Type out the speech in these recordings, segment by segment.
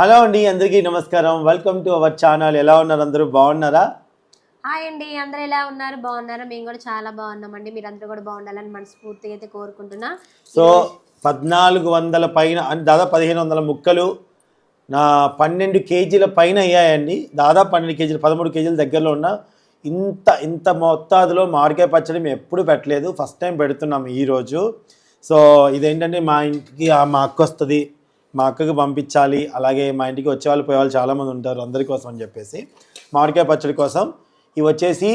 Hello అండి అందరికీ నమస్కారం. వెల్కమ్ టు అవర్ ఛానల్ ఎలా ఉన్నారు అందరూ? బాగున్నారా? హాయ్ అండి అందరూ ఎలా ఉన్నారు? బాగున్నారా? మేము కూడా చాలా బాగున్నామండి. మీరు అందరూ కూడా బాగుండాలని మనస్ఫూర్తిగా అయితే కోరుకుంటున్నా. సో పద్నాలుగు వందల పైన దాదాపు పదిహేను వందల ముక్కలు నా పన్నెండు కేజీల పైన అయ్యాయండి. దాదాపు పన్నెండు కేజీలు పదమూడు కేజీల దగ్గరలో ఉన్న ఇంత ఇంత మొత్తాదులో మామిడికాయ పచ్చడి మేము ఎప్పుడు పెట్టలేదు. ఫస్ట్ టైం పెడుతున్నాం ఈరోజు సో ఇదేంటంటే మా ఇంటికి ఆ మా అక్క వస్తుంది. మా అక్కకి పంపించాలి అలాగే మా ఇంటికి వచ్చేవాళ్ళు పోయేవాళ్ళు చాలామంది ఉంటారు అందరి కోసం అని చెప్పేసి. మామిడికాయ పచ్చడి కోసం. ఇవి వచ్చేసి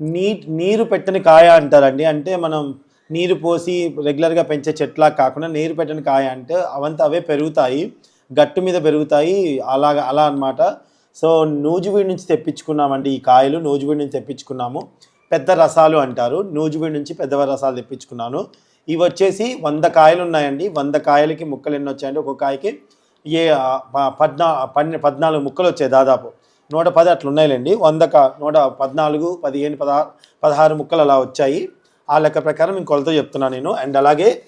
నీ నీరు పెట్టని కాయ అంటారండి. అంటే మనం నీరు పోసి రెగ్యులర్గా పెంచే చెట్లా కాకుండా నీరు పెట్టని కాయ అంటే అవంతా అవే పెరుగుతాయి. గట్టు మీద పెరుగుతాయి. అలాగా అలా అన్నమాట. సో నూజువీడి నుంచి తెప్పించుకున్నామండి ఈ కాయలు. నూజువీడి నుంచి తెప్పించుకున్నాము. పెద్ద రసాలు అంటారు. నూజువీడి నుంచి పెద్ద రసాలు తెప్పించుకున్నాను. ఇవి వచ్చేసి వంద కాయలు ఉన్నాయండి. వంద కాయలకి ముక్కలు ఎన్ని వచ్చాయండి? ఒక్కొక్క కాయకి ఏ ప- పద్నా పన్నె పద్నాలుగు ముక్కలు వచ్చాయి దాదాపు. నూట పది అట్లా ఉన్నాయిలేండి. వంద కా నూట పద్నాలుగు పదిహేను పదహారు పదహారు ముక్కలు అలా వచ్చాయి. ఆ లెక్క ప్రకారం నేను కొలత చెప్తున్నాను నేను. అండ్ అలాగే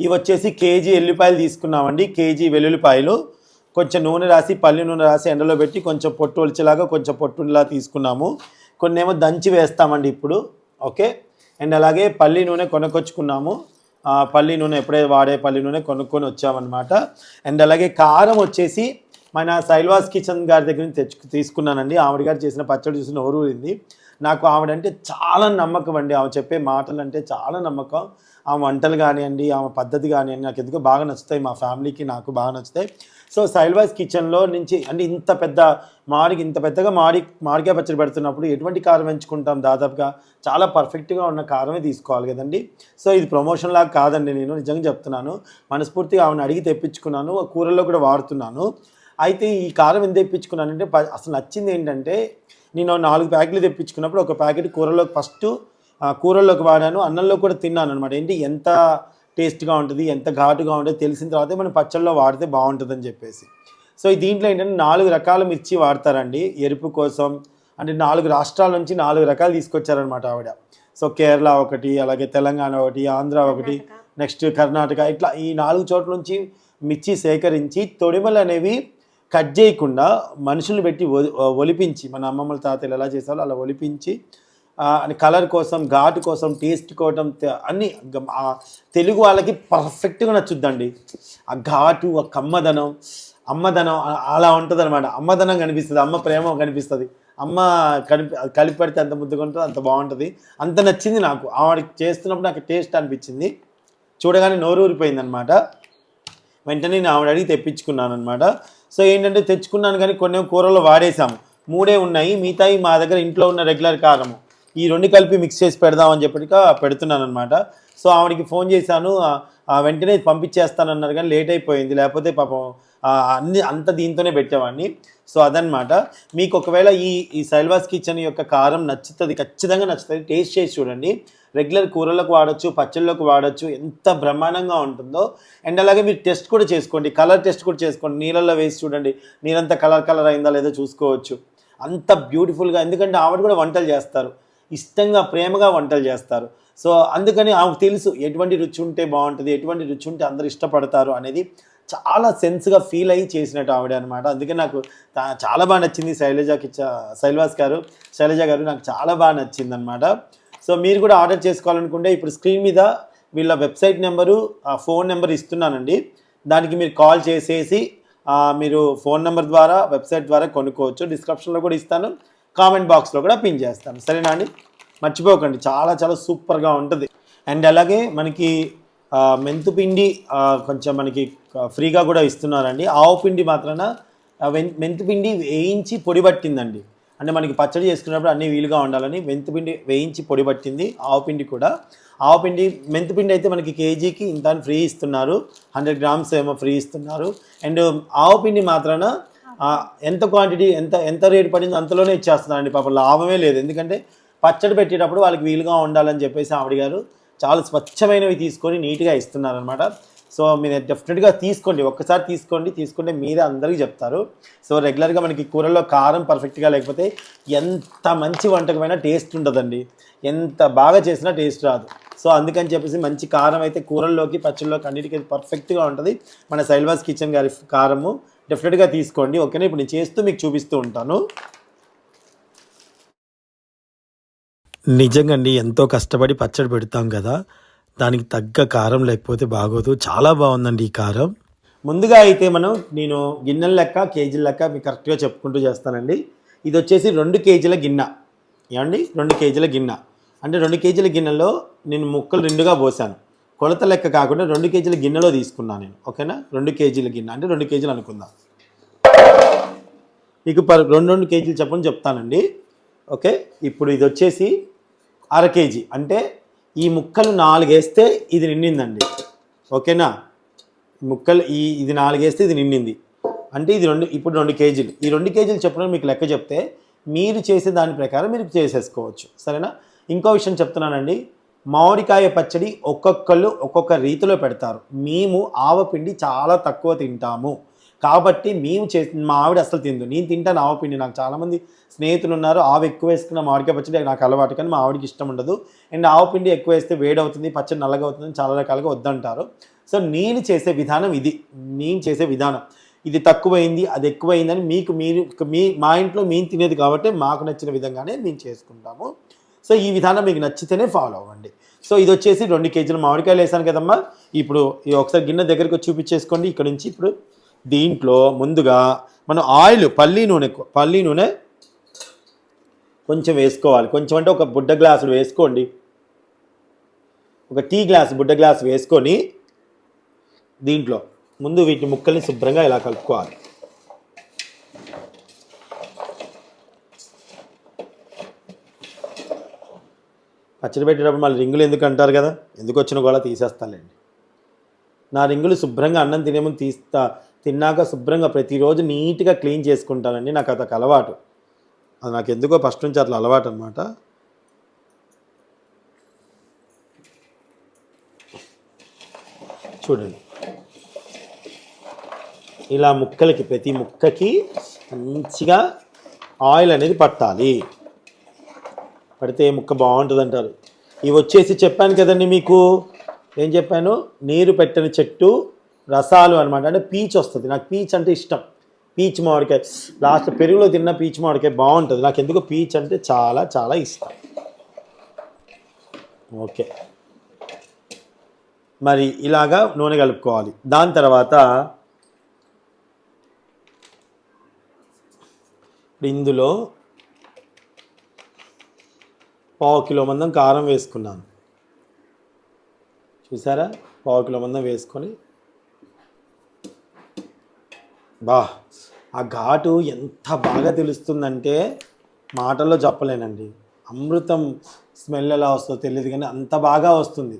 ఇవి వచ్చేసి కేజీ ఎల్లిపాయలు తీసుకున్నామండి. కేజీ వెల్లుల్లిపాయలు. కొంచెం నూనె రాసి పల్లి నూనె రాసి ఎండలో పెట్టి కొంచెం పొట్టు ఒలిచేలాగా కొంచెం పొట్టులా తీసుకున్నాము. కొన్ని ఏమో దంచి వేస్తామండి ఇప్పుడు. ఓకే? అండ్ అలాగే పల్లి నూనె కొనుక్కొచ్చుకున్నాము. పల్లి నూనె ఎప్పుడైతే వాడే పల్లి నూనె కొనుక్కొని వచ్చామన్నమాట. అండ్ అలాగే కారం వచ్చేసి మన సైల్వాస్ కిచెన్ గారి దగ్గర నుంచి తెచ్చు తీసుకున్నానండి. ఆవిడ గారు చేసిన పచ్చడి చూసిన ఉంది నాకు ఆవిడంటే చాలా నమ్మకం అండి. ఆమె చెప్పే మాటలు అంటే చాలా నమ్మకం. ఆమె వంటలు కానివ్వండి ఆమె పద్ధతి కానివ్వండి నాకు ఎందుకో బాగా నచ్చుతాయి. మా ఫ్యామిలీకి నాకు బాగా నచ్చుతాయి. సో సైల్వాస్ కిచెన్లో నుంచి అంటే ఇంత పెద్ద మాడికి ఇంత పెద్దగా మాడి మాడికాయ పచ్చడి పెడుతున్నప్పుడు ఎటువంటి కారం ఎంచుకుంటాం? దాదాపుగా చాలా పర్ఫెక్ట్గా ఉన్న కారమే తీసుకోవాలి కదండి. సో ఇది ప్రమోషన్ లాగా కాదండి నేను నిజంగా చెప్తున్నాను. మనస్ఫూర్తిగా ఆమెను అడిగి తెప్పించుకున్నాను. కూరల్లో కూడా వాడుతున్నాను. అయితే ఈ కారం ఎంత తెప్పించుకున్నానంటే అసలు నచ్చింది ఏంటంటే నేను నాలుగు ప్యాకెట్లు తెప్పించుకున్నప్పుడు ఒక ప్యాకెట్ కూరలో ఫస్ట్ కూరల్లోకి వాడాను అన్నంలో కూడా తిన్నాను అనమాట ఏంటి? ఎంత టేస్ట్గా ఉంటుంది ఎంత ఘాటుగా ఉంటుంది తెలిసిన తర్వాత మనం పచ్చళ్ళలో వాడితే బాగుంటుందని చెప్పేసి. సో దీంట్లో ఏంటంటే నాలుగు రకాల మిర్చి వాడతారండి. ఎరుపు కోసం అంటే నాలుగు రాష్ట్రాల నుంచి నాలుగు రకాలు తీసుకొచ్చారనమాట ఆవిడ. సో కేరళ ఒకటి అలాగే తెలంగాణ ఒకటి ఆంధ్ర ఒకటి నెక్స్ట్ కర్ణాటక. ఇట్లా ఈ నాలుగు చోట్ల నుంచి మిర్చి సేకరించి తొడిమలు అనేవి కట్ చేయకుండా మనుషులు పెట్టి ఒలిపించి మన అమ్మమ్మల తాతలు ఎలా చేస్తారో అలా ఒలిపించి కలర్ కోసం ఘాటు కోసం టేస్ట్ కోసం అన్ని తెలుగు వాళ్ళకి పర్ఫెక్ట్గా నచ్చుద్దండి. ఆ ఘాటు ఆ కమ్మదనం అమ్మదనం అలా ఉంటుంది అనమాట అమ్మదనం కనిపిస్తుంది అమ్మ ప్రేమ కనిపిస్తుంది. అమ్మ కలిపి కలిపి పెడితే అంత ముద్దుకుంటుంది అంత బాగుంటుంది. అంత నచ్చింది నాకు. ఆవిడకి చేస్తున్నప్పుడు నాకు టేస్ట్ అనిపించింది. చూడగానే నోరు ఊరిపోయింది అనమాట వెంటనే నేను ఆవిడ అడిగి తెప్పించుకున్నాను అనమాట సో ఏంటంటే తెచ్చుకున్నాను కానీ కొన్ని కూరలో వాడేసాము మూడే ఉన్నాయి. మిగతాయి మా దగ్గర ఇంట్లో ఉన్న రెగ్యులర్ కారము. ఈ రెండు కలిపి మిక్స్ చేసి పెడదామని చెప్పటిక పెడుతున్నాను అనమాట సో ఆవిడకి ఫోన్ చేశాను. వెంటనే పంపించేస్తానన్నారు కానీ లేట్ అయిపోయింది. లేకపోతే పాపం అన్ని అంత దీంతోనే పెట్టేవాడిని. సో అదనమాట మీకు ఒకవేళ ఈ ఈ సైల్వాస్ కిచెన్ యొక్క కారం నచ్చుతుంది ఖచ్చితంగా నచ్చుతుంది టేస్ట్ చేసి చూడండి. రెగ్యులర్ కూరలకు వాడచ్చు పచ్చళ్ళకు వాడచ్చు ఎంత బ్రహ్మాండంగా ఉంటుందో. అండ్ అలాగే మీరు టెస్ట్ కూడా చేసుకోండి. కలర్ టెస్ట్ కూడా చేసుకోండి. నీళ్ళల్లో వేసి చూడండి. నీరంతా కలర్ కలర్ అయిందా లేదో చూసుకోవచ్చు. అంత బ్యూటిఫుల్గా ఎందుకంటే ఆవిడ కూడా వంటలు చేస్తారు. ఇష్టంగా ప్రేమగా వంటలు చేస్తారు. సో అందుకని ఆమెకు తెలుసు ఎటువంటి రుచి ఉంటే బాగుంటుంది ఎటువంటి రుచి ఉంటే అందరు ఇష్టపడతారు అనేది చాలా సెన్స్గా ఫీల్ అయ్యి చేసినట్టు ఆవిడ అనమాట అందుకే నాకు చాలా బాగా నచ్చింది శైలజకి శైలవాస్ గారు శైలజ గారు నాకు చాలా బాగా నచ్చింది అనమాట సో మీరు కూడా ఆర్డర్ చేసుకోవాలనుకుంటే ఇప్పుడు స్క్రీన్ మీద వీళ్ళ వెబ్సైట్ నెంబరు ఫోన్ నెంబర్ ఇస్తున్నానండి. దానికి మీరు కాల్ చేసేసి మీరు ఫోన్ నెంబర్ ద్వారా వెబ్సైట్ ద్వారా కొనుక్కోవచ్చు. డిస్క్రిప్షన్లో కూడా ఇస్తాను. కామెంట్ బాక్స్లో కూడా పిన్ చేస్తాను సరేనా అండి? మర్చిపోకండి. చాలా చాలా సూపర్గా ఉంటుంది. అండ్ అలాగే మనకి మెంతు పిండి కొంచెం మనకి ఫ్రీగా కూడా ఇస్తున్నారండి. ఆవు పిండి మాత్రాన మెంతు పిండి వేయించి పొడి పట్టిందండి. అంటే మనకి పచ్చడి చేసుకున్నప్పుడు అన్నీ వీలుగా ఉండాలని మెంతు పిండి వేయించి పొడి పట్టింది ఆవు పిండి కూడా. ఆవు పిండి మెంతు పిండి అయితే మనకి కేజీకి ఇంత అని ఫ్రీ ఇస్తున్నారు. హండ్రెడ్ గ్రామ్స్ ఏమో ఫ్రీ ఇస్తున్నారు. అండ్ ఆవు పిండి మాత్రాన ఎంత క్వాంటిటీ ఎంత ఎంత రేట్ పడిందో అంతలోనే ఇచ్చేస్తున్నారండి పాపం. లాభమే లేదు. ఎందుకంటే పచ్చడి పెట్టేటప్పుడు వాళ్ళకి వీలుగా ఉండాలని చెప్పేసి ఆవిడ గారు చాలా స్వచ్ఛమైనవి తీసుకొని నీట్గా ఇస్తున్నారనమాట సో మీరు డెఫినెట్గా తీసుకోండి. ఒక్కసారి తీసుకోండి. తీసుకుంటే మీరే అందరికీ చెప్తారు. సో రెగ్యులర్గా మనకి కూరల్లో కారం పర్ఫెక్ట్గా లేకపోతే ఎంత మంచి వంటకమైనా టేస్ట్ ఉండదండి. ఎంత బాగా చేసినా టేస్ట్ రాదు. సో అందుకని చెప్పేసి మంచి కారం అయితే కూరల్లోకి పచ్చళ్ళలోకి అన్నిటికీ పర్ఫెక్ట్గా ఉంటుంది. మన శైల్వాస్ కిచెన్ గారి కారము డెఫినెట్గా తీసుకోండి ఓకేనా? ఇప్పుడు నేను చేస్తూ మీకు చూపిస్తూ ఉంటాను. నిజంగా అండి ఎంతో కష్టపడి పచ్చడి పెడతాం కదా దానికి తగ్గ కారం లేకపోతే బాగోదు. చాలా బాగుందండి ఈ కారం. ముందుగా అయితే మనం నేను గిన్నెల లెక్క కేజీల లెక్క మీకు కరెక్ట్గా చెప్పుకుంటూ చేస్తానండి. ఇది వచ్చేసి రెండు కేజీల గిన్నె. ఏమండి? రెండు కేజీల గిన్నె. అంటే రెండు కేజీల గిన్నెలో నేను ముక్కలు రెండుగా పోసాను. కొలత లెక్క కాకుండా రెండు కేజీల గిన్నెలో తీసుకున్నాను నేను ఓకేనా? రెండు కేజీల గిన్నె అంటే రెండు కేజీలు అనుకుందాం. మీకు పర్ రెండు రెండు కేజీలు చెప్పని చెప్తానండి. ఓకే? ఇప్పుడు ఇది వచ్చేసి అర కేజీ అంటే ఈ ముక్కలు నాలుగేస్తే ఇది నిండిందండి. ఓకేనా? ముక్కలు ఈ ఇది నాలుగేస్తే ఇది నిండింది. అంటే ఇది రెండు ఇప్పుడు రెండు కేజీలు. ఈ రెండు కేజీలు చెప్పడం మీకు లెక్క చెప్తే మీరు చేసే దాని ప్రకారం మీరు చేసేసుకోవచ్చు. సరేనా? ఇంకో విషయం చెప్తున్నానండి. మామిడికాయ పచ్చడి ఒక్కొక్కళ్ళు ఒక్కొక్క రీతిలో పెడతారు. మేము ఆవపిండి చాలా తక్కువ తింటాము. కాబట్టి మేము చేసి మా ఆవిడ అసలు తిందు. నేను తింటాను ఆవపిండి. నాకు చాలామంది స్నేహితులు ఉన్నారు ఆవు ఎక్కువ వేసుకున్న మామిడికాయ పచ్చడి నాకు అలవాటు కానీ మా ఆవిడకి ఇష్టం ఉండదు. అండ్ ఆవపిండి ఎక్కువ వేస్తే వేడవుతుంది పచ్చడి నల్లగా అవుతుంది చాలా రకాలుగా వద్దంటారు. సో నేను చేసే విధానం ఇది. నేను చేసే విధానం. ఇది తక్కువైంది అది ఎక్కువైందని మీకు మీరు మీ మా ఇంట్లో మేము తినేది కాబట్టి మాకు నచ్చిన విధంగానే మేము చేసుకుంటాము. సో ఈ విధానం మీకు నచ్చితేనే ఫాలో అవ్వండి. సో ఇది వచ్చేసి రెండు కేజీల మామిడికాయలు వేసాను కదమ్మా. ఇప్పుడు ఈ ఒకసారి గిన్నె దగ్గరికి వచ్చి చూపించేసుకోండి. ఇక్కడ నుంచి ఇప్పుడు దీంట్లో ముందుగా మనం ఆయిల్ పల్లి నూనె పల్లి నూనె కొంచెం వేసుకోవాలి. కొంచెం అంటే ఒక బుడ్డ గ్లాసులు వేసుకోండి. ఒక టీ గ్లాస్ బుడ్డ గ్లాస్ వేసుకొని దీంట్లో ముందు వీటి ముక్కల్ని శుభ్రంగా ఇలా కలుపుకోవాలి. పచ్చడి పెట్టేటప్పుడు మళ్ళీ రింగులు ఎందుకు అంటారు కదా? ఎందుకు వచ్చిన కూడా తీసేస్తానండి నా రింగులు శుభ్రంగా అన్నం తినేముందు తీస్తా తిన్నాక శుభ్రంగా ప్రతిరోజు నీట్గా క్లీన్ చేసుకుంటానండి. నాకు అదొక అలవాటు. అది నాకు ఎందుకో ఫస్ట్ నుంచి అట్లా అలవాటు అనమాట చూడండి. ఇలా ముక్కలకి ప్రతి ముక్కకి మంచిగా ఆయిల్ అనేది పట్టాలి. పడితే ముక్క బాగుంటుంది అంటారు ఇవి వచ్చేసి చెప్పాను కదండి మీకు ఏం చెప్పాను? నీరు పెట్టని చెట్టు రసాలు అనమాట అంటే పీచ్ వస్తుంది. నాకు పీచ్ అంటే ఇష్టం. పీచ్ మామిడికాయ. లాస్ట్ పెరుగులో తిన్న పీచ్ మామిడికాయ బాగుంటుంది. నాకు ఎందుకు పీచ్ అంటే చాలా చాలా ఇష్టం. ఓకే. మరి ఇలాగా నూనె కలుపుకోవాలి. దాని తర్వాత ఇప్పుడు ఇందులో పావు కిలో మందం కారం వేసుకున్నాను. చూసారా? పావు కిలో మందం వేసుకొని. బా ఆ ఘాటు ఎంత బాగా తెలుస్తుందంటే మాటల్లో చెప్పలేనండి. అమృతం స్మెల్ ఎలా వస్తుందో తెలియదు కానీ అంత బాగా వస్తుంది.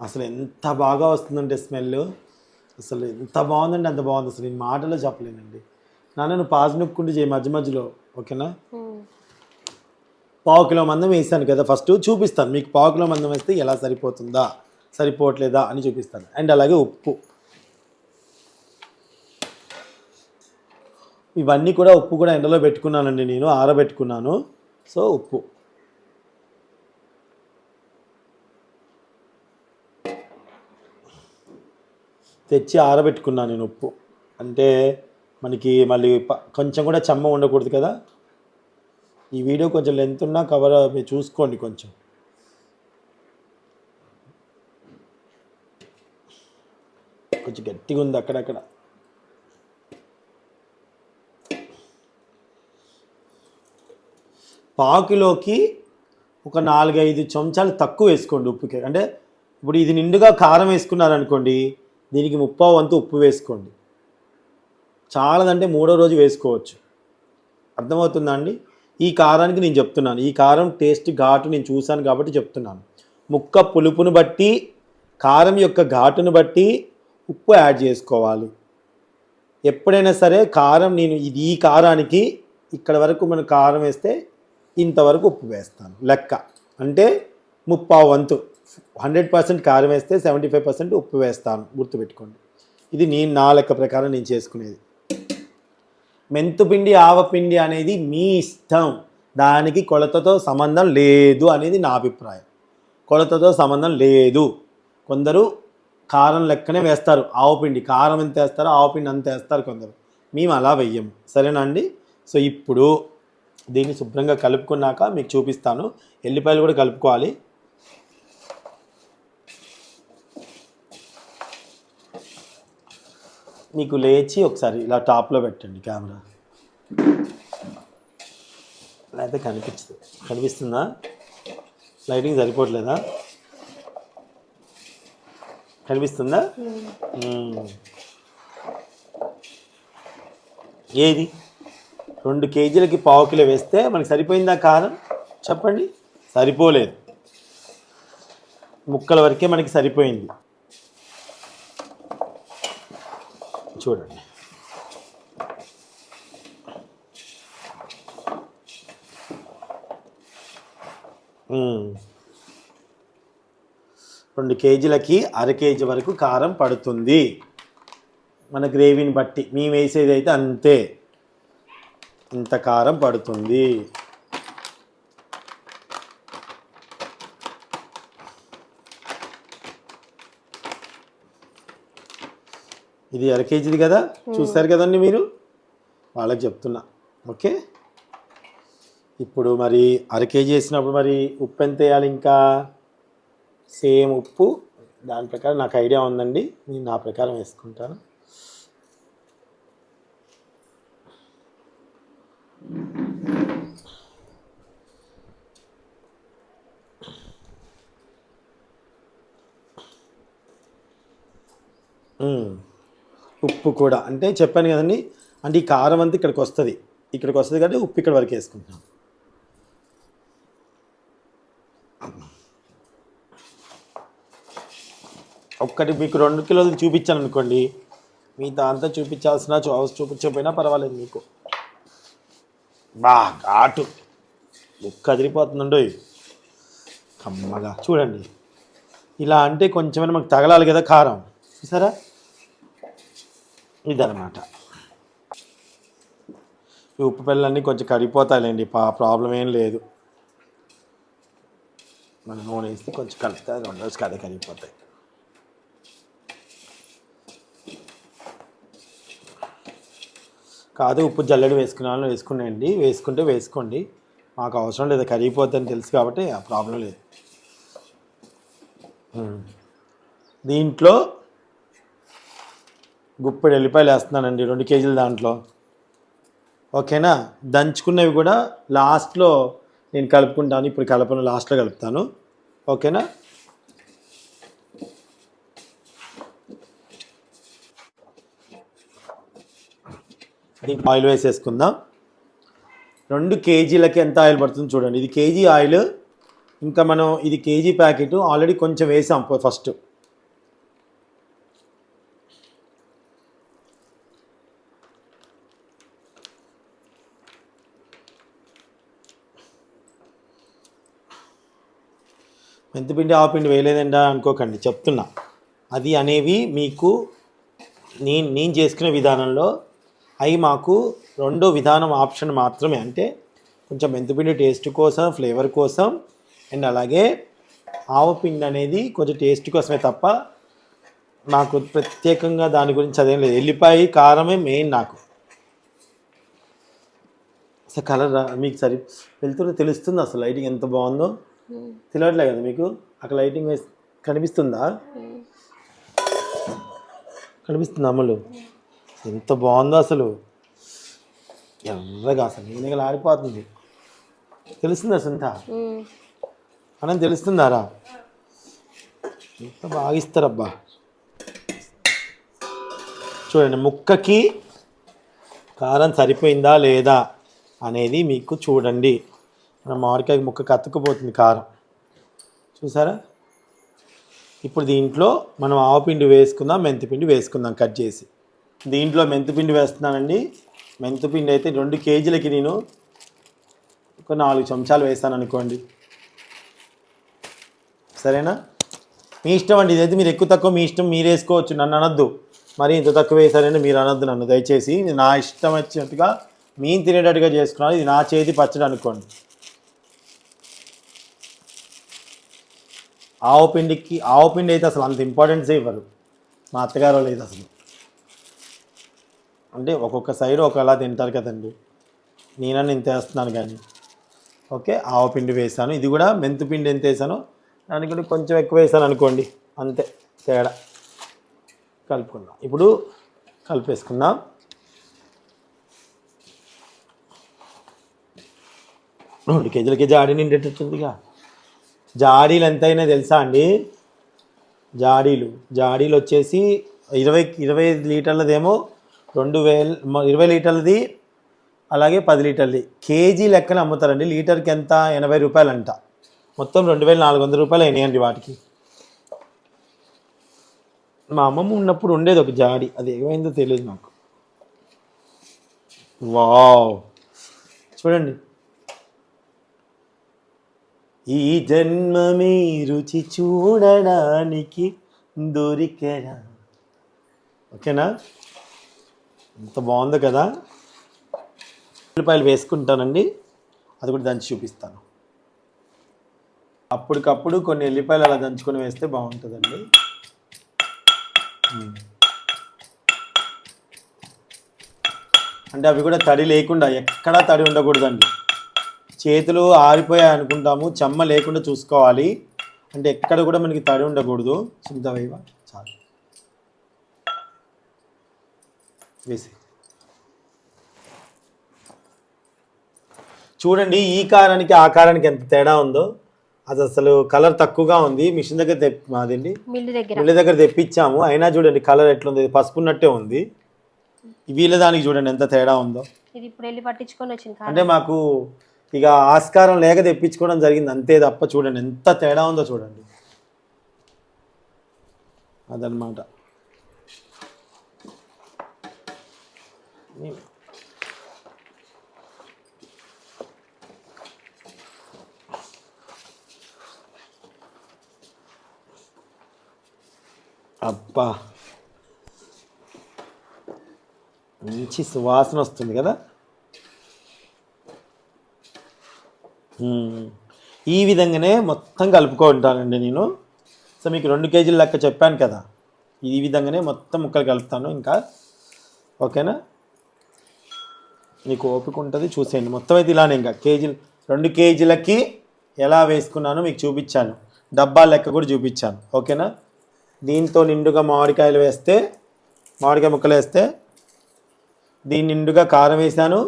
అసలు ఎంత బాగా వస్తుందంటే స్మెల్. అసలు ఎంత బాగుందంటే అంత బాగుంది. అసలు నేను మాటలో చెప్పలేనండి. నాన్న నువ్వు పాజ్ నొక్కుంటూ చేయి మధ్య మధ్యలో. ఓకేనా? పావు కిలో మందం వేసాను కదా ఫస్ట్ చూపిస్తాను. మీకు పావు కిలో మందం వేస్తే ఎలా సరిపోతుందా సరిపోవట్లేదా అని చూపిస్తాను. అండ్ అలాగే ఉప్పు. ఇవన్నీ కూడా ఉప్పు కూడా ఎండలో పెట్టుకున్నానండి నేను ఆరబెట్టుకున్నాను. సో ఉప్పు. తెచ్చి ఆరబెట్టుకున్నాను నేను ఉప్పు. అంటే మనకి మళ్ళీ కొంచెం కూడా చెమ్మ ఉండకూడదు కదా ఈ వీడియో కొంచెం లెంత్ ఉన్నా కవర్ మీరు చూసుకోండి కొంచెం. కొంచెం గట్టిగా ఉంది అక్కడక్కడ. పాకులోకి ఒక నాలుగైదు చెంచాలు తక్కువ వేసుకోండి ఉప్పుకి అంటే ఇప్పుడు ఇది నిండుగా కారం వేసుకున్నారనుకోండి దీనికి ముప్పో వంతు ఉప్పు వేసుకోండి. చాలదంటే మూడో రోజు వేసుకోవచ్చు. అర్థమవుతుందా అండి? ఈ కారానికి నేను చెప్తున్నాను. ఈ కారం టేస్ట్ ఘాటు నేను చూశాను కాబట్టి చెప్తున్నాను. ముక్క పులుపును బట్టి కారం యొక్క ఘాటును బట్టి ఉప్పు యాడ్ చేసుకోవాలి. ఎప్పుడైనా సరే కారం నేను ఇది ఈ కారానికి ఇక్కడ వరకు మనం కారం వేస్తే ఇంతవరకు ఉప్పు వేస్తాను. లెక్క. అంటే ముప్పావు వంతు. హండ్రెడ్ పర్సెంట్ కారం వేస్తే సెవెంటీ ఫైవ్ పర్సెంట్ ఉప్పు వేస్తాను. గుర్తుపెట్టుకోండి. ఇది నేను నా లెక్క ప్రకారం నేను చేసుకునేది. మెంతుపిండి ఆవపిండి అనేది మీ ఇష్టం. దానికి కొలతతో సంబంధం లేదు అనేది నా అభిప్రాయం. కొలతతో సంబంధం లేదు. కొందరు కారం లెక్కనే వేస్తారు. ఆవుపిండి కారం ఎంత వేస్తారో ఆవు పిండి అంత వేస్తారు కొందరు. మేము అలా వెయ్యము సరేనా అండి? సో ఇప్పుడు దీన్ని శుభ్రంగా కలుపుకున్నాక మీకు చూపిస్తాను. ఎల్లిపాయలు కూడా కలుపుకోవాలి. మీకు లేచి ఒకసారి ఇలా టాప్లో పెట్టండి కెమెరా. అయితే కనిపించదు కనిపిస్తుందా? లైటింగ్ సరిపోవట్లేదా? కనిపిస్తుందా? ఏది? రెండు కేజీలకి పావు కిలో వేస్తే మనకి సరిపోయిందా కారం? చెప్పండి. సరిపోలేదు. ముక్కల వరకే మనకి సరిపోయింది. చూడండి. రెండు కేజీలకి అర కేజీ వరకు కారం పడుతుంది. మన గ్రేవీని బట్టి మేము వేసేది అయితే అంతే. ఇంత కారం పడుతుంది. ఇది అర కేజీది కదా? చూస్తారు కదండి మీరు? వాళ్ళకి చెప్తున్నా. ఓకే? ఇప్పుడు మరి అర కేజీ వేసినప్పుడు మరి ఉప్పు ఎంత వేయాలి ఇంకా? సేమ్ ఉప్పు. దాని ప్రకారం నాకు ఐడియా ఉందండి. నేను నా ప్రకారం వేసుకుంటాను. Mm. ఉప్పు కూడా. అంటే చెప్పాను కదండి అంటే ఈ కారం అంతా ఇక్కడికి వస్తుంది. ఇక్కడికి వస్తుంది కాబట్టి ఉప్పు ఇక్కడ వరకు వేసుకుంటున్నాం. ఒక్కటి మీకు రెండు కిలోలు చూపించాను అనుకోండి మిగతా అంతా చూపించాల్సిన చూపించకపోయినా పర్వాలేదు మీకు. బా ఘాటు. ముక్క అదిరిపోతుందండి. కమ్మగా. చూడండి. ఇలా అంటే కొంచెమైనా మాకు తగలాలి కదా కారం. చూసారా? ఇదనమాట ఈ ఉప్పు పిల్లలన్నీ కొంచెం కరిగిపోతాయిలేండి పా ప్రాబ్లం ఏం లేదు. మన నూనె వేస్తే కొంచెం కలుపుతాయి రెండు రోజులు అదే కరిగిపోతాయి. కాదు ఉప్పు జల్లెడ వేసుకున్నాను వేసుకునేయండి వేసుకుంటే వేసుకోండి. మాకు అవసరం లేదు కరిగిపోద్దని తెలుసు కాబట్టి ఆ ప్రాబ్లం లేదు. దీంట్లో గుప్పెడు ఎల్లిపాయలు వేస్తున్నానండి రెండు కేజీల దాంట్లో. ఓకేనా? దంచుకున్నవి కూడా లాస్ట్లో నేను కలుపుకుంటాను ఇప్పుడు కలపను లాస్ట్లో కలుపుతాను. ఓకేనా? దీనికి ఆయిల్ వేసేసుకుందాం. రెండు కేజీలకి ఎంత ఆయిల్ పడుతుంది చూడండి. ఇది కేజీ ఆయిల్ ఇంకా మనం ఇది కేజీ ప్యాకెట్ ఆల్రెడీ కొంచెం వేసాం ఫస్ట్. మెంతిపిండి ఆవుపిండి వేయలేదండా అనుకోకండి. చెప్తున్నా. అది అనేవి మీకు నేను నేను చేసుకునే విధానంలో అవి మాకు రెండో విధానం ఆప్షన్ మాత్రమే. అంటే కొంచెం మెంతిపిండి టేస్ట్ కోసం ఫ్లేవర్ కోసం అండ్ అలాగే ఆవపిండి అనేది కొంచెం టేస్ట్ కోసమే తప్ప నాకు ప్రత్యేకంగా దాని గురించి అదేం లేదు. ఎల్లిపాయ కారమే మెయిన్ నాకు. అసలు కలర్ మీకు సరి వెళ్తున్న తెలుస్తుంది అసలు లైటింగ్ ఎంత బాగుందో. తెలియట్లే కదా మీకు? అక్కడ లైటింగ్ వేసి కనిపిస్తుందా? కనిపిస్తుంది అమ్మలు ఎంత బాగుందో అసలు. ఎర్రగా అసలు నేను ఆడిపోతుంది తెలుస్తుందా సుంత మనం తెలుస్తుందారా? ఎంత బాగా ఇస్తారబ్బా. చూడండి ముక్కకి కారం సరిపోయిందా లేదా అనేది మీకు చూడండి. మామిడికాయ ముక్క కత్తుకుపోతుంది కారం. చూసారా? ఇప్పుడు దీంట్లో మనం ఆవపిండి వేసుకుందాం మెంతిపిండి వేసుకుందాం కట్ చేసి. దీంట్లో మెంతిపిండి వేస్తున్నానండి. మెంతిపిండి అయితే రెండు కేజీలకి నేను ఒక నాలుగు చెంచాలు వేస్తాను అనుకోండి. సరేనా? మీ ఇష్టం అండి. ఇదైతే మీరు ఎక్కువ తక్కువ మీ ఇష్టం మీరు వేసుకోవచ్చు. నన్ను అనొద్దు. మరి ఇంత తక్కువ వేసారని మీరు అనొద్దు నన్ను. దయచేసి నా ఇష్టం వచ్చినట్టుగా మేము తినేటట్టుగా చేసుకున్నాను ఇది నా చేతి పచ్చడి అనుకోండి. ఆవు పిండికి ఆవు పిండి అయితే అసలు అంత ఇంపార్టెన్స్ ఇవ్వరు మా అత్తగారు వాళ్ళు అయితే అసలు. అంటే ఒక్కొక్క సైడ్ ఒకలా తింటారు కదండి. నేనని ఇంత వేస్తున్నాను కానీ. ఓకే ఆవు పిండి వేసాను. ఇది కూడా మెంతు పిండి ఎంత వేసానో దానికి కూడా కొంచెం ఎక్కువ వేసాను అనుకోండి. అంతే తేడా. కలుపుకుందాం. ఇప్పుడు కలిపేసుకుందాం. రెండు కేజీల కేజీ ఆడి నిండేటట్టుందిగా. జాడీలు ఎంతైనా తెలుసా అండి? జాడీలు. జాడీలు వచ్చేసి ఇరవై ఇరవై లీటర్లదేమో రెండు వేల ఇరవై లీటర్లది అలాగే పది లీటర్లది. కేజీ లెక్కన అమ్ముతారండి. లీటర్కి ఎంత ఎనభై రూపాయలు అంట మొత్తం రెండు వేల నాలుగు వందల రూపాయలు అయినాయండి వాటికి. మా అమ్మమ్మ ఉన్నప్పుడు ఉండేది ఒక జాడి. అది ఏమైందో తెలియదు నాకు. వావ్! చూడండి. ఈ జన్మ మీ రుచి చూడడానికి దొరికరా ఓకేనా? ఎంత బాగుంది కదా? ఉల్లిపాయలు వేసుకుంటానండి. అది కూడా దంచి చూపిస్తాను. అప్పటికప్పుడు కొన్ని ఎల్లిపాయలు అలా దంచుకొని వేస్తే బాగుంటుందండి. అంటే అవి కూడా తడి లేకుండా ఎక్కడా తడి ఉండకూడదండి. చేతులు ఆరిపోయాయి అనుకుంటాము చెమ్మ లేకుండా చూసుకోవాలి. అంటే ఎక్కడ కూడా మనకి తడి ఉండకూడదు. శుద్ధమైవ చాలు. వేసి చూడండి ఈ కారానికి ఆ కారానికి ఎంత తేడా ఉందో. అది అసలు కలర్ తక్కువగా ఉంది. మిషన్ దగ్గర తెప్పి మాదండి మిల్లు దగ్గర. వీళ్ళ దగ్గర తెప్పించాము. అయినా చూడండి కలర్ ఎట్లుంది? పసుపున్నట్టే ఉంది. వీళ్ళ దానికి చూడండి ఎంత తేడా ఉందో. ఇది ఇప్పుడు వెళ్ళి పట్టించుకొని వచ్చింది అంటే మాకు ఇక ఆస్కారం లేక తెప్పించుకోవడం జరిగింది. అంతే తప్ప చూడండి ఎంత తేడా ఉందో చూడండి. అదనమాట అబ్బా. మంచి సువాసన వస్తుంది కదా? ఈ విధంగానే మొత్తం కలుపుకుంటానండి నేను. సో మీకు రెండు కేజీల లెక్క చెప్పాను కదా. ఈ విధంగానే మొత్తం ముక్కలు కలుపుతాను ఇంకా. ఓకేనా? మీకు ఓపిక ఉంటుంది చూసేయండి. మొత్తం అయితే ఇలానే ఇంకా. కేజీలు రెండు కేజీలకి ఎలా వేసుకున్నానో మీకు చూపించాను. డబ్బా లెక్క కూడా చూపించాను. ఓకేనా? దీంతో నిండుగా మామిడికాయలు వేస్తే మామిడికాయ ముక్కలు వేస్తే దీని నిండుగా కారం వేశాను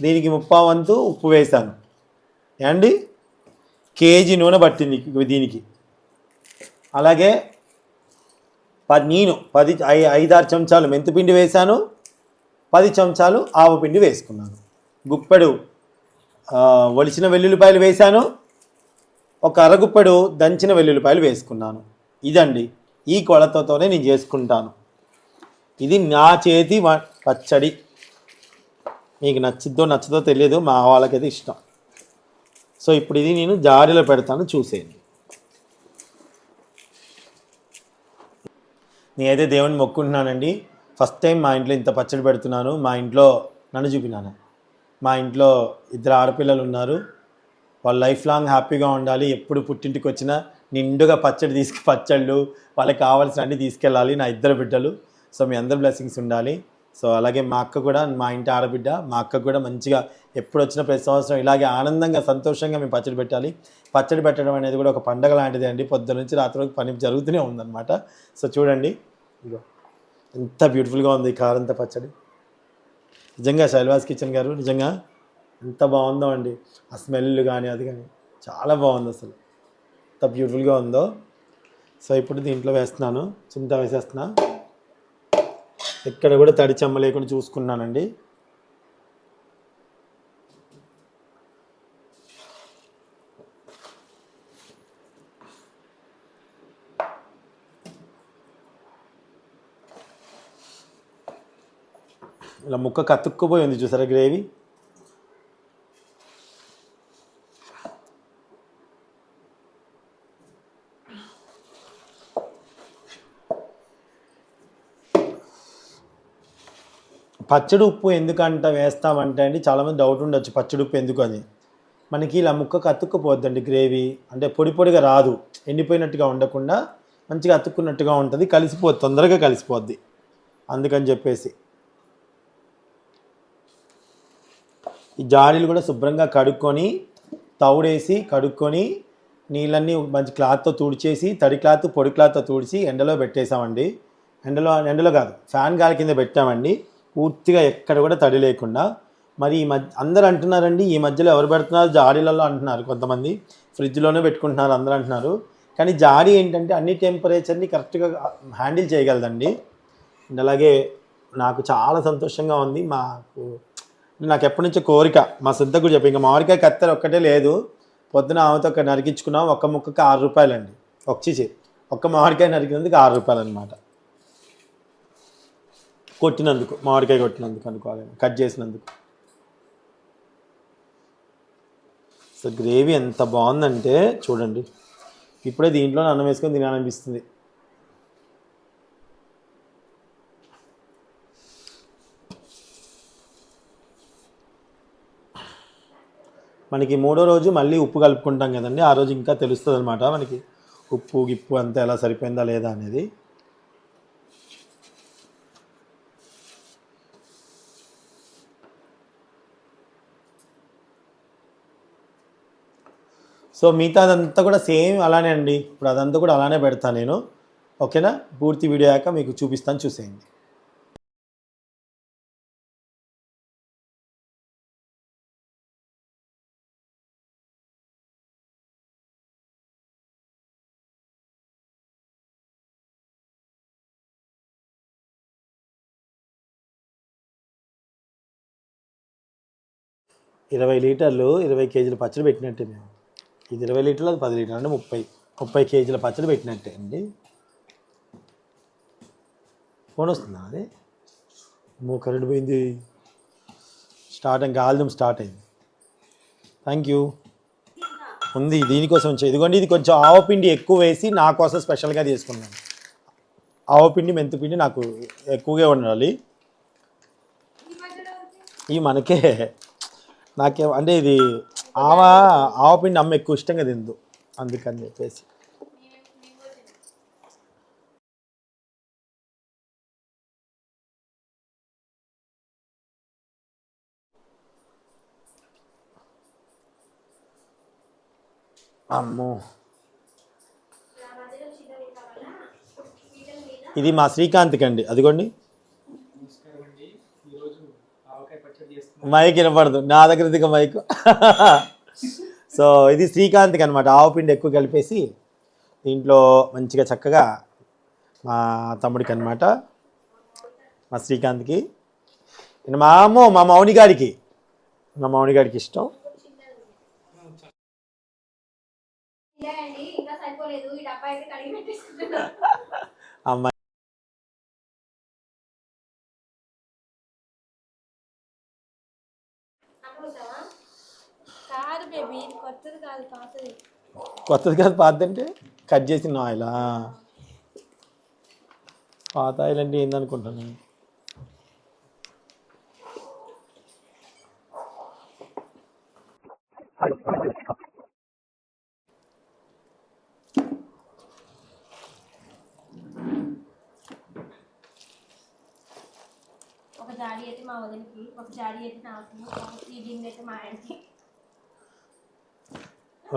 దీనికి ముప్పా వంతు ఉప్పు వేశాను ఏమండి కేజీ నూనె పట్టింది దీనికి. అలాగే పది నేను పది ఐ ఐదారు చెంచాలు మెంతిపిండి వేశాను. పది చెంచాలు ఆవు పిండి వేసుకున్నాను. గుప్పెడు ఒలిచిన వెల్లుల్లిపాయలు వేశాను. ఒక అరగుప్పెడు దంచిన వెల్లుల్లిపాయలు వేసుకున్నాను. ఇదండి ఈ కొలతతోనే నేను చేసుకుంటాను. ఇది నా చేతి పచ్చడి. మీకు నచ్చిద్దో నచ్చదో తెలియదు మా వాళ్ళకైతే ఇష్టం. సో ఇప్పుడు ఇది నేను జాడీలో పెడతాను చూసేయండి. నేనైతే దేవుని మొక్కుంటున్నానండి. ఫస్ట్ టైం మా ఇంట్లో ఇంత పచ్చడి పెడుతున్నాను. మా ఇంట్లో నన్ను చూపినాను. మా ఇంట్లో ఇద్దరు ఆడపిల్లలు ఉన్నారు. వాళ్ళు లైఫ్ లాంగ్ హ్యాపీగా ఉండాలి. ఎప్పుడు పుట్టింటికి వచ్చినా నిండుగా పచ్చడి తీసుకు పచ్చళ్ళు వాళ్ళకి కావాల్సిన అన్ని తీసుకెళ్ళాలి. నా ఇద్దరు బిడ్డలు. సో మీ అందరి బ్లెస్సింగ్స్ ఉండాలి. సో అలాగే మా అక్క కూడా మా ఇంటి ఆడబిడ్డ మా అక్క కూడా మంచిగా ఎప్పుడు వచ్చిన ప్రతి సంవత్సరం ఇలాగే ఆనందంగా సంతోషంగా మేము పచ్చడి పెట్టాలి. పచ్చడి పెట్టడం అనేది కూడా ఒక పండగ లాంటిది అండి. పొద్దు నుంచి రాత్రి వరకు పని జరుగుతూనే ఉందన్నమాట. సో చూడండి ఇగో ఎంత బ్యూటిఫుల్గా ఉంది ఈ కారంత పచ్చడి. నిజంగా శైల్వాస్ కిచెన్ గారు నిజంగా ఎంత బాగుందో అండి. ఆ స్మెల్ కానీ అది కానీ చాలా బాగుంది అసలు. ఎంత బ్యూటిఫుల్గా ఉందో. సో ఇప్పుడు దీంట్లో వేస్తున్నాను చింత వేసేస్తున్నా. ఎక్కడ కూడా తడి చెమ్మ లేకుండా చూసుకున్నానండి. ఇలా ముక్క కతుక్కుపోయింది చూసారా గ్రేవీ? పచ్చడి ఉప్పు ఎందుకంట వేస్తామంటే అండి చాలామంది డౌట్ ఉండొచ్చు పచ్చడి ఉప్పు ఎందుకు అని. మనకి ఇలా ముక్కకు అతుక్కుపోద్దండి గ్రేవీ అంటే పొడి పొడిగా రాదు ఎండిపోయినట్టుగా ఉండకుండా మంచిగా అతుక్కున్నట్టుగా ఉంటుంది కలిసిపోద్ది తొందరగా కలిసిపోద్ది అందుకని చెప్పేసి. ఈ జాడీలు కూడా శుభ్రంగా కడుక్కొని తౌడేసి కడుక్కొని నీళ్ళన్నీ మంచి క్లాత్తో తుడిచేసి తడి క్లాత్ పొడి క్లాత్తో తుడిచి ఎండలో పెట్టేసామండి. ఎండలో ఎండలో కాదు ఫ్యాన్ గాలి కింద పెట్టామండి. పూర్తిగా ఎక్కడ కూడా తడి లేకుండా మరి ఈ మధ్య అందరు అంటున్నారండి ఈ మధ్యలో ఎవరు పెడుతున్నారు? జాడీలలో అంటున్నారు కొంతమంది. ఫ్రిడ్జ్లోనే పెట్టుకుంటున్నారు అందరూ అంటున్నారు. కానీ జాడీ ఏంటంటే అన్ని టెంపరేచర్ని కరెక్ట్గా హ్యాండిల్ చేయగలదండి. అండ్ అలాగే నాకు చాలా సంతోషంగా ఉంది. మాకు నాకు ఎప్పటి నుంచో కోరిక మా సిద్ధకుడు చెప్పి ఇంకా మామిడికాయ కత్తెర ఒక్కటే లేదు. పొద్దున ఆమెతో ఒక నరికించుకున్నాం. ఒక్క ముక్కకి ఆరు రూపాయలండి. ఒక్చి ఒక్క మామిడికాయ నరికినందుకు ఆరు రూపాయలు అనమాట కొట్టినందుకు మామిడికాయ కొట్టినందుకు అనుకోవాలి. కట్ చేసినందుకు. సో గ్రేవీ ఎంత బాగుందంటే చూడండి. ఇప్పుడే దీంట్లో అన్నం వేసుకొని తినాలనిపిస్తుంది. మనకి మూడో రోజు మళ్ళీ ఉప్పు కలుపుకుంటాం కదండి. ఆ రోజు ఇంకా తెలుస్తుంది అనమాట మనకి. ఉప్పు గిప్పు అంతా ఎలా సరిపోయిందా లేదా అనేది. సో మిగతాదంతా కూడా సేమ్ అలానే అండి. ఇప్పుడు అదంతా కూడా అలానే పెడతాను నేను. ఓకేనా? పూర్తి వీడియో అయ్యాక మీకు చూపిస్తాను చూసేయండి. ఇరవై లీటర్లు ఇరవై కేజీలు పచ్చడి పెట్టినట్టే మేము. ఇది ఇరవై లీటర్లు అది పది లీటర్లు అంటే ముప్పై. ముప్పై కేజీల పచ్చడి పెట్టినట్టే అండి. ఫోన్ వస్తుందా అది? మో కరెంట్ పోయింది. స్టార్ట్ ఇంకా ఆల్దం స్టార్ట్ అయింది. థ్యాంక్ యూ ఉంది దీనికోసం వచ్చి ఇదిగోండి ఇది కొంచెం ఆవపిండి ఎక్కువ వేసి నా కోసం స్పెషల్గా తీసుకున్నాను. ఆవపిండి మెంతిపిండి నాకు ఎక్కువగా ఉండాలి. ఇవి మనకే నాకే అంటే ఇది ఆవ ఆవపిండి అమ్మ ఎక్కువ ఇష్టంగా తిందు. అందుకని చెప్పేసి. అమ్మో. ఇది మా శ్రీకాంత్కి అండి అదిగోండి. మైక్ వినపడదు. నా దగ్గర దిగ మైక్? సో ఇది శ్రీకాంత్కి అనమాట ఆవు పిండి ఎక్కువ కలిపేసి దీంట్లో మంచిగా చక్కగా మా తమ్ముడికి అనమాట మా శ్రీకాంత్కి. మా అమ్మో మా మౌని గారికి మా మౌని గారికి ఇష్టం అండి బేబీ కొత్తది కాదు పాతది. కొత్తది కాదు పాత అంటే కట్ చేసిన ఆయిలా పాత ఆయిల్ అంటే ఏందనుకుంటాను ఒక జాడీ అయితే మా వదినకి ఒక జాడీ అయితే నాకు ఈ గిన్నె అయితే మా ఆయనకి.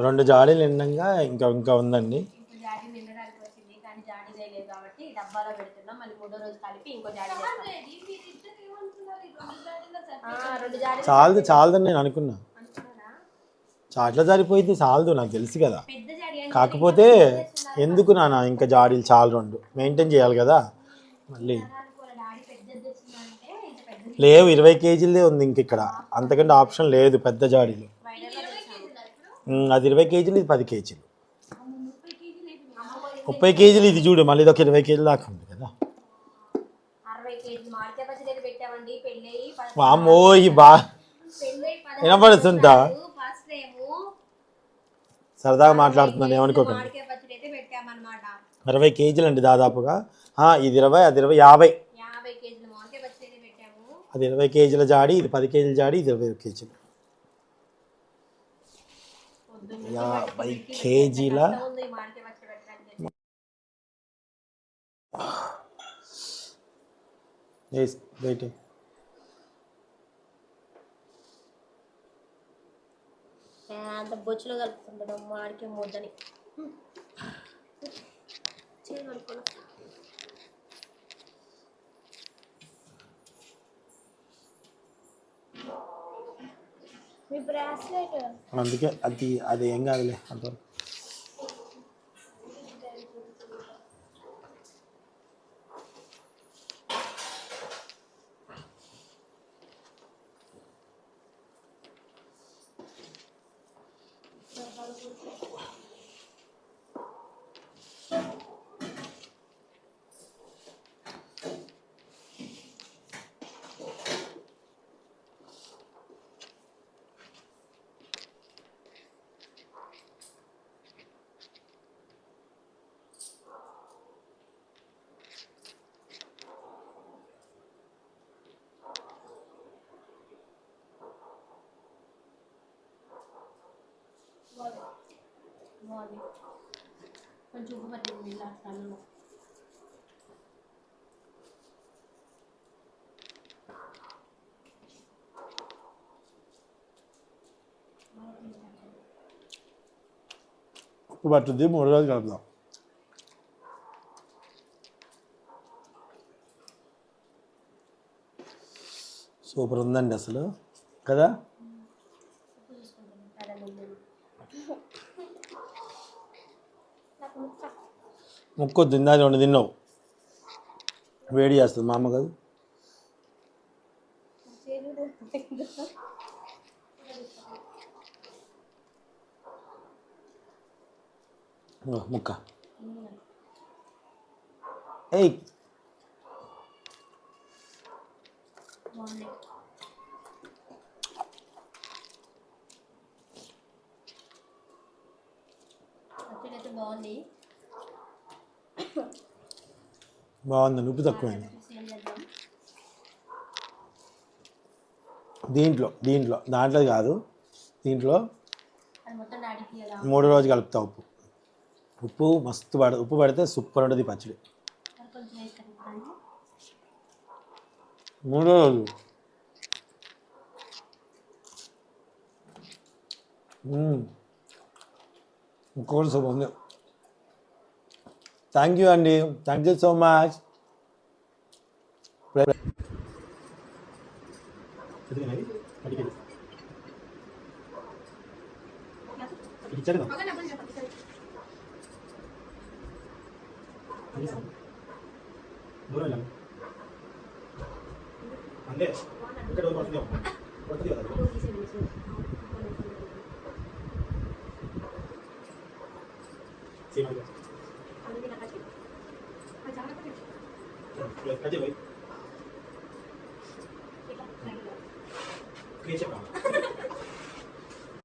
రెండు జాడీలు నిండంగా ఇంకా ఇంకా ఉందండి. ఇంకో జాడీ నిండడానికి వచ్చింది కానీ జాడీ లేదు కాబట్టి డబ్బాలో పెడుతున్నాం. మళ్ళీ మూడో రోజు కలిపి ఇంకో జాడీ చేస్తాం. ఆ, రెండు జాడీ చాలదు చాలదని నేను అనుకున్నా. చాట్ల జారిపోయింది చాలదు నాకు తెలుసు కదా. పెద్ద జాడీ అంటే కాకపోతే ఎందుకు నాన్న ఇంకా జాడీలు చాలు రెండు. మెయింటైన్ చేయాలి కదా మళ్ళీ. లేవు ఇరవై కేజీలదే ఉంది ఇంక ఇక్కడ. అంతకంటే ఆప్షన్ లేదు పెద్ద జాడీలు. అది ఇరవై కేజీలు ఇది పది కేజీలు. ముప్పై కేజీలు ఇది చూడు మళ్ళీ ఇది ఒక ఇరవై కేజీలు దాకా ఉంది కదా. వామ్మో ఈ బా వినపడుతుందా? సరదాగా మాట్లాడుతున్నాను ఏమనుకోకండి. ఇరవై కేజీలు అండి దాదాపుగా. ఇది ఇరవై అది ఇరవై యాభై. అది ఇరవై కేజీల జాడి ఇది పది కేజీల జాడి ఇది ఇరవై కేజీలు. యాభై కేజీల వెయిట్ అంత బొచ్చులో కలుపుతుంటాడు మామిడికాయ ముద్దని. అందుకే అది అది ఏం కాదులే అంతవరకు. బాగుంది కొంచెం ఉప్పు పట్టింది ఇలా అన్నంలో ఉప్పు పట్టుద్ది మూడు రోజులు కలుపుదాం సూపర్ ఉందండి అసలు. కదా ఉప్పు చూసుకుంటాను అదే ముందు నాకు ముక్క ముక్కొద్దు ఇందా రెండు తిన్నావు. వేడి చేస్తుంది మా అమ్మ కాదు. ముక్క. ఏయ్. బాగుంది. బాగుందండి ఉప్పు తక్కువైంది. దీంట్లో దీంట్లో దాంట్లో కాదు దీంట్లో మూడో రోజు కలుపుతా ఉప్పు. ఉప్పు మస్తు పడ ఉప్పు పడితే సూపర్ ఉంటుంది పచ్చడి. మూడో రోజు. ఇంకోటి సూపర్ ఉంది. థ్యాంక్ యూ అండి థ్యాంక్ యూ సో మచ్ అంటే ఇక్కడ పడుతుంది పడుతుంది కదా 对他紧回可以讲妆